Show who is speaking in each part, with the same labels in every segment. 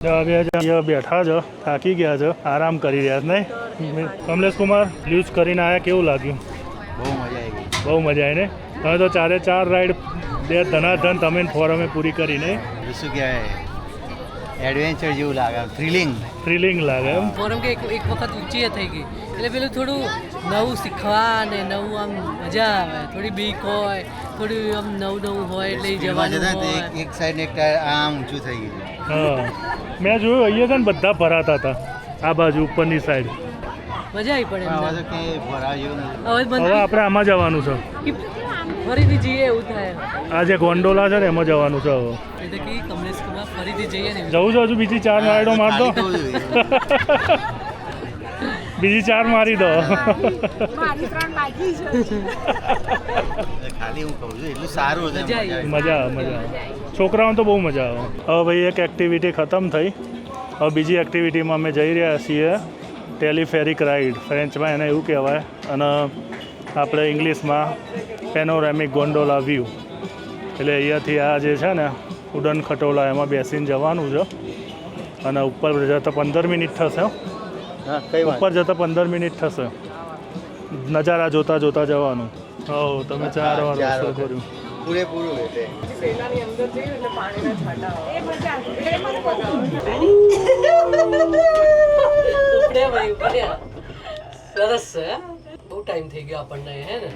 Speaker 1: બેઠા છો થાકી ગયા છો આરામ કરી રહ્યા છો નહીં? કમલેશ કુમાર યુઝ કરીને આવ્યા કેવું લાગ્યું?
Speaker 2: બહુ મજા આવી
Speaker 1: બહુ મજા આવી ને તમે તો ચારે ચાર રાઈડ બે ધનાધન તમે ફોરમે પૂરી
Speaker 2: કરીને શું કહેવાય? એડવેન્ચર જેવું લાગે થ્રિલિંગ
Speaker 1: થ્રિલિંગ લાગે એમ.
Speaker 3: ફોરમ કે એક એક વખત ઊંચી થઈ ગઈ. એટલે પેલું થોડું નવું શીખવા ને નવું આમ મજા આવે. થોડી બીક હોય થોડું આમ નવું નવું હોય એટલે જવાનું હોય.
Speaker 2: એક એક સાઈડ એક આમ ઊંચું થઈ ગયું.
Speaker 1: હા. મેં જોયું અહીંયા છે ને બધા ભરાતા હતા. આ બાજુ ઉપરની સાઈડ
Speaker 3: મજા આવી પડે
Speaker 2: પણ હવે
Speaker 1: આપણે આમાં જવાનું છે.
Speaker 3: ફરીથી જઈએ એવું થાય.
Speaker 1: આ જે ગોંડોલા છે ને એમાં જવાનું છે હવે.
Speaker 3: એટલે કે કમલેશ કુમાર ફરીથી જઈએ ને.
Speaker 1: જવું છે હજુ બીજી ચાર રાઈડો માર દો.
Speaker 2: ખાલી થવું જોઈએ.
Speaker 1: બીજી ચાર મારી દો.
Speaker 4: મારી ત્રણ બાકી છે.
Speaker 2: એટલે ખાલી હું કહું છું એટલું સારું
Speaker 3: મજા
Speaker 1: મજા આવે છોકરાઓને તો બહુ મજા આવે. હવે ભાઈ એક એક્ટિવિટી ખતમ થઈ. હવે બીજી એક્ટિવિટીમાં અમે જઈ રહ્યા છીએ ટેલિફેરિક રાઇડ ફ્રેન્ચમાં એને એવું કહેવાય. અને આપણે ઇંગ્લિશમાં પેનોરેમિક ગોન્ડોલા વ્યૂ એટલે અહીંયાથી આ જે છે ને ઉડન ખટોલા એમાં બેસીને જવાનું છે. અને ઉપર જતાં પંદર મિનિટ થશે ઉપર જતાં પંદર મિનિટ થશે. નજારા જોતા જોતા જવાનું. હો તમે ચાર વાર રસ્તો કર્યું.
Speaker 2: પૂરેપૂરું
Speaker 3: સરસ બહુ ટાઈમ થઈ ગયો આપણને હે ને?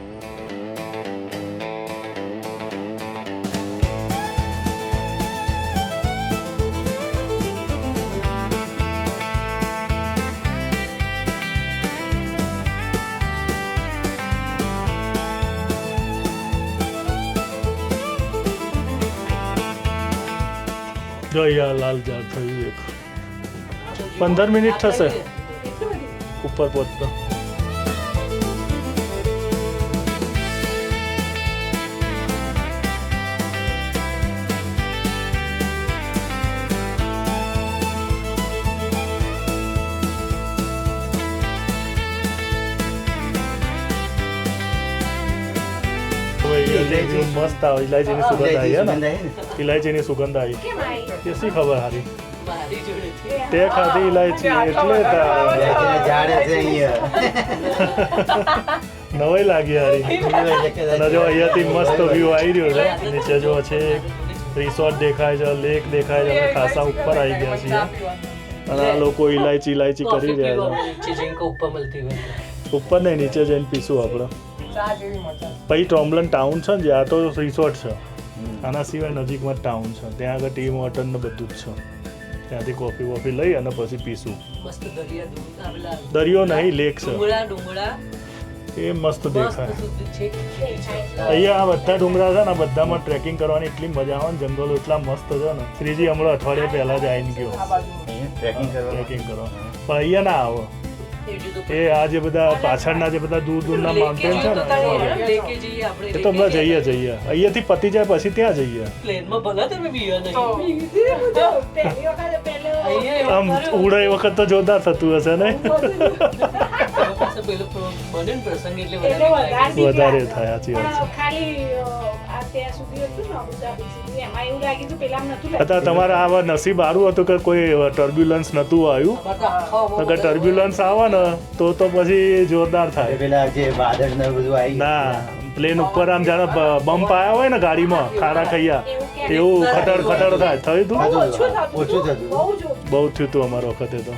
Speaker 1: જો અહીંયા લાલ ઝાડ થયું એક. પંદર મિનિટ થશે. ઉપર પહોંચતો. ઇલાયચી મસ્ત આવે ઇલાયચીની સુગંધ આવી હે ને ઇલાયચીની સુગંધ આવી
Speaker 4: કેમ આવી?
Speaker 1: શી ખબર હારી તે ખાધી ઇલાયચી એટલે
Speaker 2: ઝાડે છે અહીંયા
Speaker 1: નવાઈ લાગી હારી અને જો અહીંયાથી મસ્ત વ્યૂ આવી રહ્યો છે નીચે જો છે રિસોર્ટ દેખાય છે લેક દેખાય છે અને ખાસા ઉપર આવી ગયા છીએ અને આ લોકો ઇલાયચી ઇલાયચી કરી રહ્યા છે ઉપર નહીં નીચે જઈને પીશું આપણે પછી ટ્રોમ્બલન ટાઉન છે ને આ તો રિસોર્ટ છે. આના સિવાય નજીકમાં ટાઉન છે. ત્યાં આગળ ટી મોટન ને બધું જ છે. ત્યાંથી કોફી વોફી લઈ અને પછી પીશું.
Speaker 3: દરિયા
Speaker 1: નહીં લેક છે.
Speaker 3: ડુંગળા ડુંગળા.
Speaker 1: એ મસ્ત દેખાય. અહીંયા આ બધા ડુંગરા છે ને બધામાં ટ્રેકિંગ કરવાની એટલી મજા આવે ને જંગલો એટલા મસ્ત છે ને. શ્રીજી હમણાં અઠવાડિયા પહેલા જ આવીને ગયો.
Speaker 2: ટ્રેકિંગ કરવા
Speaker 1: ટ્રેકિંગ કરવા પણ અહીંયા ના આવો.
Speaker 3: એ
Speaker 1: આ જે બધા પાછળના જે બધા દૂર દૂરના માઉન્ટેન છે ને એ તો હમણાં જઈએ જઈએ અહીંયાથી પતી જાય પછી ત્યાં જઈએ.
Speaker 3: પ્લેનમાં ભલા તમે બીયા નહીં.
Speaker 4: જો, પહેલી વખત પહેલો
Speaker 3: અહીંયા
Speaker 1: આમ
Speaker 3: એવું કર્યું.
Speaker 1: ઉડે એ વખત તો જોરદાર થતું હશે ને?
Speaker 3: વધારે.
Speaker 1: થાય સાચી વાત છે તમારા આવા નસીબ સારું હતું કે કોઈ ટર્બ્યુલન્સ નહોતું આવ્યું અગર ટર્બ્યુલન્સ આવે ને તો તો પછી જોરદાર થાય
Speaker 2: પેલા જે વાદળ ને બધું આવી
Speaker 1: ના પ્લેન ઉપર આમ જાણે બ- બમ્પ આવ્યા હોય ને ગાડીમાં ખારા ખૈયા એવું ખટર ખટર થાય થયું તું
Speaker 2: હતું. ઓછું
Speaker 4: હતું.
Speaker 2: થતું.
Speaker 4: બહુ જ ઓછું.
Speaker 1: બહુ થયું હતું અમારા વખતે તો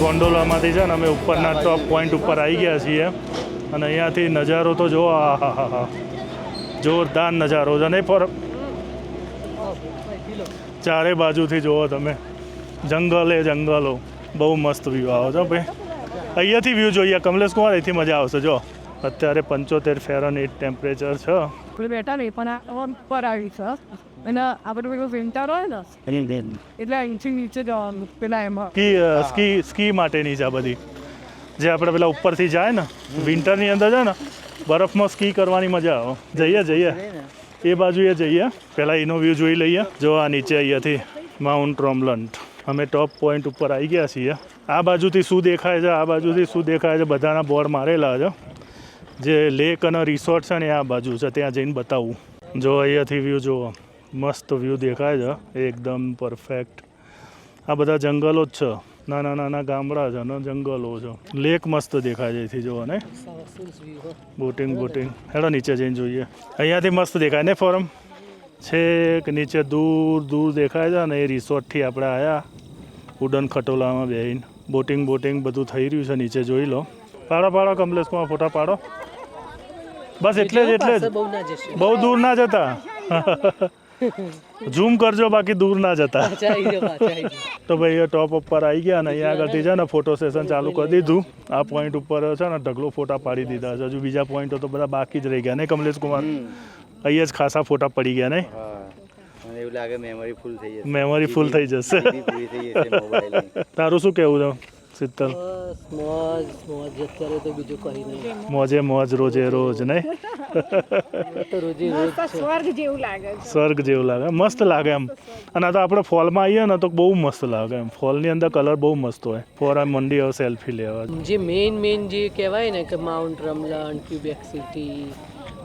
Speaker 1: ગોંડોલામાંથી છે ને અમે ઉપરના ટોપ પોઈન્ટ ઉપર આવી ગયા છીએ. અને અહીંયાથી નજારો તો જો આ હા હા હા જોરદાર નજારો છે. નહીં પર ચારે બાજુથી જુઓ તમે. જંગલે જંગલો. બહુ મસ્ત વ્યૂ આવો છો ભાઈ. અહીંયાથી વ્યૂ જોઈએ. કમલેશ કુમાર અહીંથી મજા આવશે. જો અત્યારે પંચોતેર ફેરન ટેમ્પરેચર છે.
Speaker 5: બેઠા નહીં પણ આ ઉપર આવી છે. અને આ બધું પેલું વિન્ટર હોય ને એટલે અહીંથી નીચે જવાનું પેલા એમાં
Speaker 1: સ્કી સ્કી સ્કી માટેની છે આ બધી. જે આપણે પેલા ઉપરથી જાય ને વિન્ટરની અંદર છે ને બરફમાં સ્કી કરવાની મજા આવે. જઈએ જઈએ. એ બાજુએ જઈએ. પહેલાં એનો વ્યૂ જોઈ લઈએ. જો આ નીચે અહીંયાથી માઉન્ટ રોમલન્ટ અમે ટોપ પોઈન્ટ ઉપર આવી ગયા છીએ. આ બાજુથી શું દેખાય છે? આ બાજુથી શું દેખાય છે? બધાના બોર્ડ મારેલા છે. જે લેક અને રિસોર્ટ છે ને આ બાજુ છે. ત્યાં જઈને બતાવું. જો અહીંયાથી વ્યૂ જુઓ મસ્ત વ્યૂ દેખાય છે. એકદમ પરફેક્ટ આ બધા જંગલો જ છે. નાના નાના ગામડા છે અને જંગલો છે. લેક મસ્ત દેખાય છે એથી જુઓ ને બોટિંગ બોટિંગ હેડો નીચે જઈને જોઈએ. અહીંયાથી મસ્ત દેખાય ને ફોરમ છેક નીચે દૂર દૂર દેખાય છે ને એ રિસોર્ટથી આપણે આવ્યા ઉડન ખટોલામાં બેહીને. બોટિંગ બોટિંગ બધું થઈ રહ્યું છે. નીચે જોઈ લો. પાડો પાડો કમલેશમાં ફોટા પાડો. બસ એટલે જ એટલે જ.
Speaker 3: ના
Speaker 1: બહુ દૂર ના જતા. ઝૂમ કરજો બાકી દૂર ના જતા. તો ભાઈ એ ટોપ ઉપર આવી ગયા ને અહીંયા આગળથી છે ને ફોટો સેશન ચાલુ કરી દીધું. આ પોઈન્ટ ઉપર છે ને ઢગલો ફોટા પાડી દીધા છે. હજુ બીજા પોઈન્ટો તો બધા બાકી જ રહી ગયા ને કમલેશ કુમાર? અહીંયા જ ખાસા ફોટા પડી ગયા નહીં?
Speaker 2: હા. એવું લાગે મેમરી ફૂલ થઈ જશે.
Speaker 1: મેમરી ફૂલ થઈ જશે. તારું શું કહેવું છે? શીતલ
Speaker 3: મોજ મોજ. અત્યારે તો બીજું કહી નહીં.
Speaker 1: મોજે મોજ રોજે રોજ નહીં?
Speaker 3: તો રોજે રોજ
Speaker 4: સ્વર્ગ જેવું લાગે છે.
Speaker 1: સ્વર્ગ જેવું લાગે. મસ્ત લાગે એમ. અને આ તો આપણે ફોલમાં આવીએ ને તો બહુ મસ્ત લાગે એમ. ફોલની અંદર કલર બહુ મસ્ત હોય. ફોર આ મંડી હવે સેલ્ફી લેવા.
Speaker 3: જે મેઇન મેઇન જે કહેવાય ને કે માઉન્ટ રમલન ક્યુબેક સિટી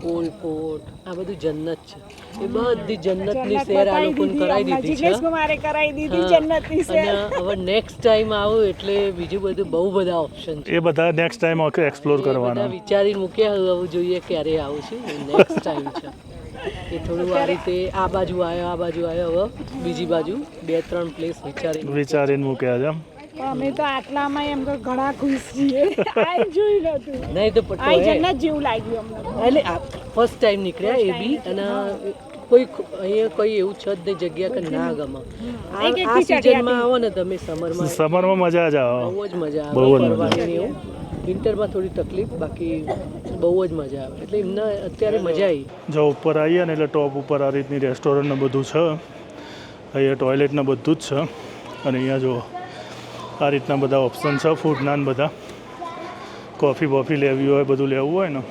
Speaker 3: પોલ ફોર્ટ આ બધું જન્નત છે. એ બધી જન્નતની
Speaker 4: જન્નત
Speaker 3: શેર આ લોકોને કરાવી દીધી છે.
Speaker 4: મારે કરાવી દીધી. જન્નતની શેર.
Speaker 3: હવે નેક્સ્ટ ટાઈમ આવું એટલે બીજું બધું બહુ બધા ઓપ્શન છે.
Speaker 1: એ બધા નેક્સ્ટ ટાઈમ એક્સપ્લોર કરવાના.
Speaker 3: વિચારીને મૂક્યા હવે જોઈએ ક્યારે આવું છે. નેક્સ્ટ ટાઈમ છે. એ થોડું આ રીતે આ બાજુ આવ્યો આ બાજુ આવ્યો હવે બીજી બાજુ બે ત્રણ પ્લેસ વિચારી
Speaker 1: વિચારીને મૂક્યા છે એમ.
Speaker 4: અમે તો આટલામાં એમ તો ઘણા ખુશ છીએ. આ જોઈ નતું
Speaker 3: નહીં તો પટ્ટો
Speaker 4: આ જન્નત જેવું લાગ્યું અમને.
Speaker 3: એટલે ફર્સ્ટ ટાઈમ નીકળ્યા એ બી અને કોઈ અહીંયા કોઈ એવું છે જ નહીં જગ્યા કે ના ગમે. આ. સિઝનમાં આવો ને તમે સમરમાં
Speaker 1: સમરમાં મજા જ આવે.
Speaker 3: બહુ જ મજા
Speaker 1: બહુ જ
Speaker 3: આવે. વિન્ટરમાં થોડી તકલીફ બાકી બહુ જ મજા આવે. એટલે એમને અત્યારે મજા આવી.
Speaker 1: જો ઉપર આવીએ ને એટલે ટોપ ઉપર આ રીતની રેસ્ટોરન્ટ ને બધું છે. અહીંયા ટોયલેટ ને બધું જ છે. અને અહીંયા જો આ રીતના બધા ઓપ્શન છે ફૂડના ને બધા. કોફી બોફી લેવી હોય, બધું લેવું હોય ને,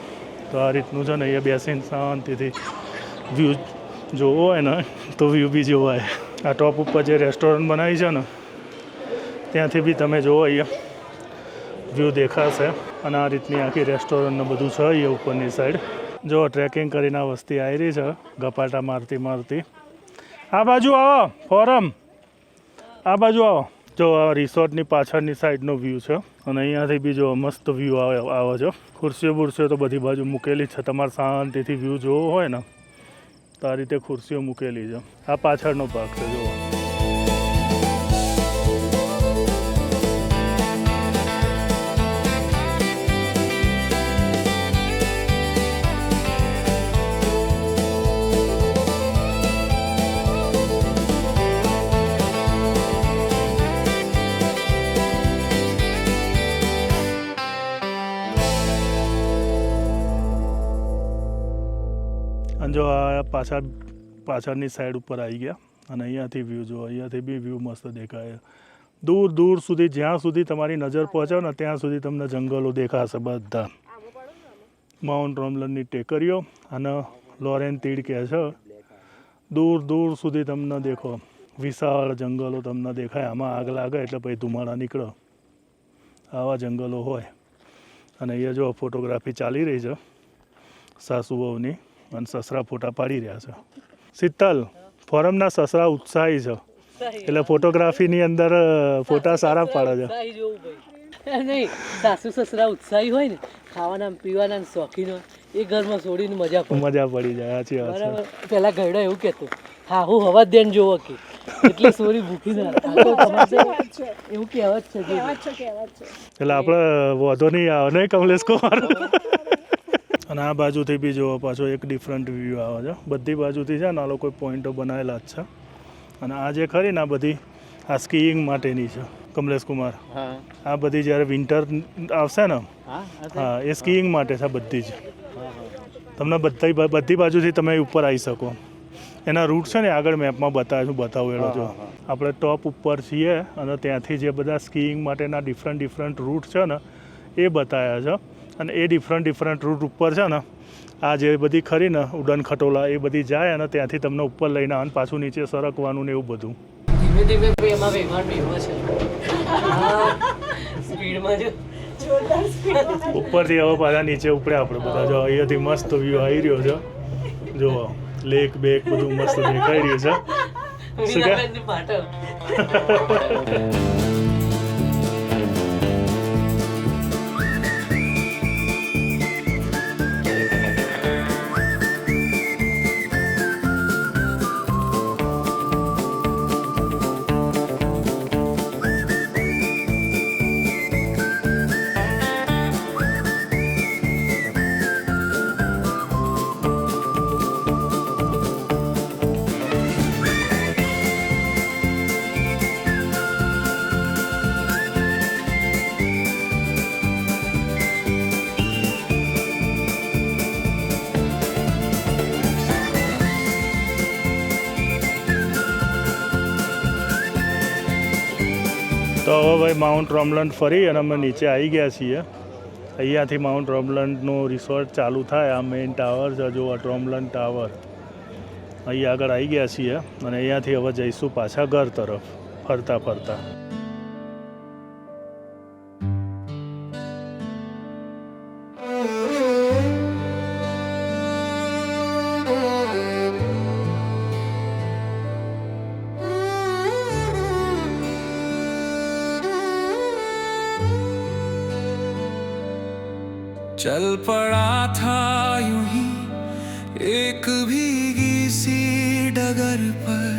Speaker 1: તો આ રીતનું છે ને, અહીંયા બેસીને શાંતિથી વ્યૂ જોવો હોય ને, તો વ્યૂ બી જોવાય આ ટોપ ઉપર જે રેસ્ટોરન્ટ બનાવી છે ને, ત્યાંથી બી તમે જુઓ અહીંયા. વ્યૂ દેખાશે. અને આ રીતની આખી રેસ્ટોરન્ટને બધું છે અહીંયા ઉપરની સાઈડ જો ટ્રેકિંગ કરીને આ વસ્તી આવી છે ગપાટા મારતી મારતી. આ બાજુ આવો ફોરમ આ બાજુ આવો. જો આ રિસોર્ટની પાછળની સાઈડનો વ્યૂ છે અને અહીંયાથી બી જો મસ્ત વ્યૂ આવે આવે છે. ખુરશીઓ બુરશીઓ તો બધી બાજુ મૂકેલી છે. તમારે શાંતિથી વ્યૂ જોવો હોય ને, તો આ રીતે ખુરશીઓ મૂકેલી છે. આ પાછળનો ભાગ છે જુઓ પાછળ પાછળની સાઈડ ઉપર આવી ગયા અને અહીંયાથી વ્યૂ જો અહીંયાથી બી વ્યૂ મસ્ત દેખાય. દૂર દૂર સુધી, જ્યાં સુધી તમારી નજર પહોંચે ને ત્યાં સુધી તમને જંગલો દેખાશે બધા. માઉન્ટ રોમલનની ટેકરીઓ અને લોરેન તીડ કહે છે, દૂર દૂર સુધી તમને દેખો. વિશાળ જંગલો તમને દેખાય. આમાં આગ લાગે એટલે પછી ધુમાડા નીકળો. આવા જંગલો હોય. અને અહીંયા જો ફોટોગ્રાફી ચાલી રહી છે સાસુ વહુની અને સસરા ફોટા પાડી રહ્યા છે. શીતલ ફોરમના સસરા ઉત્સાહી છે. એટલે ફોટોગ્રાફીની અંદર ફોટા સારા પાડે છે.
Speaker 3: નહીં સાસુ સસરા ઉત્સાહી હોય ને ખાવાના પીવાના ને શોખીન હોય એ ઘરમાં છોડીને મજા
Speaker 1: મજા પડી જાય સાચી વાત છે.
Speaker 3: પેલા ગયડો એવું કહેતો હા હું હવા દેન જોવો કે. એટલે સોરી ભૂખી ના એવું કહેવત છે જે
Speaker 4: કહેવત છે કહેવત છે.
Speaker 1: એટલે આપણે વધો નહીં આવે નહીં કમલેશ કુમાર. અને આ બાજુથી બી જોવો પાછો એક ડિફરન્ટ વ્યૂ આવે છે. બધી બાજુથી છે ને આ લોકો પોઈન્ટો બનાવેલા જ છે. અને આ જે ખરી ને આ બધી આ સ્કીઈંગ માટેની છે કમલેશ કુમાર. આ બધી જ્યારે વિન્ટર આવશે ને
Speaker 2: હા
Speaker 1: એ સ્કીઈંગ માટે છે બધી જ. તમને બધી બધી બાજુથી તમે ઉપર આવી શકો. એના રૂટ છે ને આગળ મેપમાં બતાવું બતાવેલો જો આપણે ટોપ ઉપર છીએ અને ત્યાંથી જે બધા સ્કીઈંગ માટેના ડિફરન્ટ ડિફરન્ટ રૂટ છે ને એ બતાવ્યા છે. અને એ ડિફરન્ટ ડિફરન્ટ રૂટ ઉપર છે ને આ જે બધી ખરી ને ઉડન ખટોલા એ બધી જાય અને ત્યાંથી તમને ઉપર લઈને અને પાછું નીચે સરકવાનું ને એવું બધું.
Speaker 3: ધીમે ધીમે ભાઈ એમાં વેમાન બેહો છે. સ્પીડમાં જો.
Speaker 1: ઉપરથી હવે પાછા નીચે ઉપડે આપણે બધા. જો અહીંયાથી મસ્ત વ્યૂ આવી રહ્યો છે. જો લેક બેક બધું મસ્ત દેખાઈ રહ્યું છે. શું કહે? તો હવે ભાઈ માઉન્ટ રોમલન્ડ ફરી અને અમે નીચે આવી ગયા છીએ. અહીંયાથી માઉન્ટ રોમલન્ડનો રિસોર્ટ ચાલુ થાય, આ મેઇન ટાવર છે જો રોમલન્ડ ટાવર અહીં આગળ આવી ગયા છીએ અને અહીંયાથી હવે જઈશું પાછા ઘર તરફ, ફરતા ફરતા.
Speaker 6: चल पड़ा था यूँ ही, एक भीगी सी डगर पर।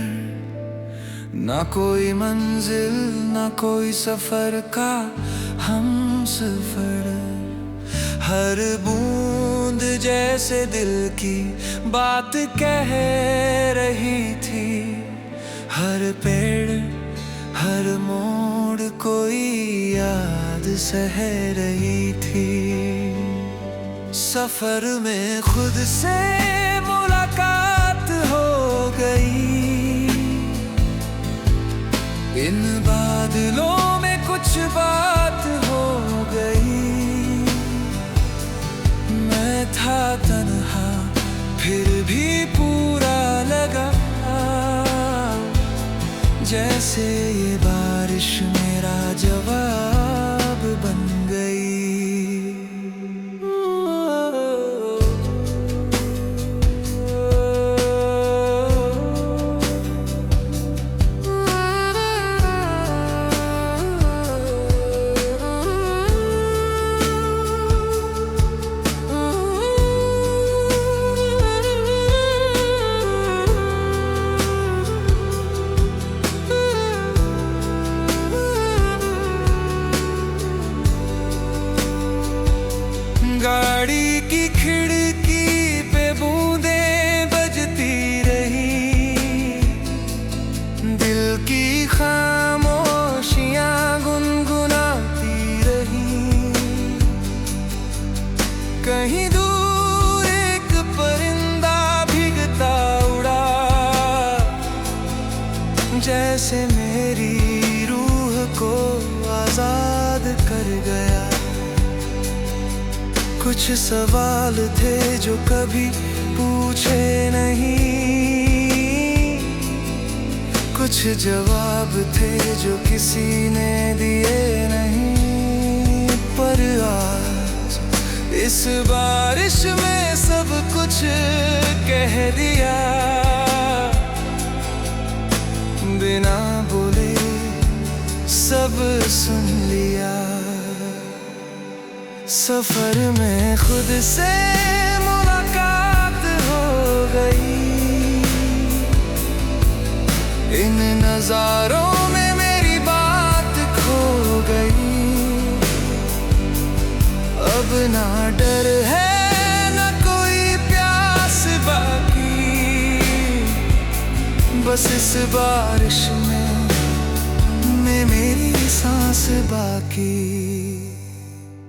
Speaker 6: ना कोई मंजिल, ना कोई सफ़र का हम सफ़र। हर बूंद जैसे दिल की बात कह रही थी। हर पेड़, हर मोड़ कोई याद सह रही थी। सफर में खुद से मुलाकात हो गई इन बादलों कुछ सवाल थे जो कभी पूछे नहीं। कुछ जवाब थे जो किसी ने दिए नहीं। पर आज इस बारिश में सब कुछ कह दिया। बिना बोले सब सुन लिया। सफ़र में खुद से मुलाकात हो गई। इन नजारों में मेरी बात खो गई। अब ना डर है, न कोई प्यास बाकी। बस इस बारिश में में मेरी सांस बाकी।